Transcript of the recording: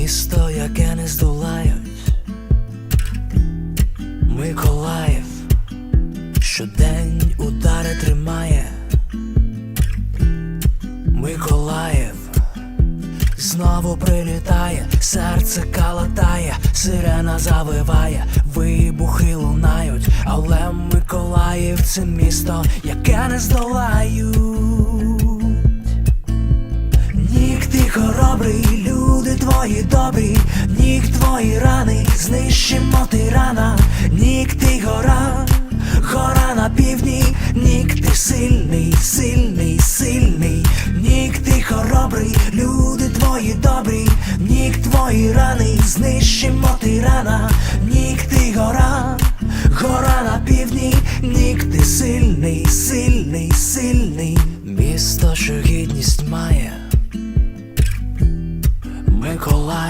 Місто, яке не здолають, Миколаїв, щодень удари тримає. Миколаїв знову прилітає, серце калатає, сирена завиває, вибухи лунають, але Миколаїв це місто, яке не здолають. Твої добрі, нік твої рани, знищимо тирана, нік ти гора, гора на півдні, нік ти сильний, сильний, сильний, нік ти хоробрий, люди твої добрі, нік твої рани, знищимо тирана, нік ти гора, гора на півдні, нік ти сильний, сильний, сильний, місто, що гідність має. Миколай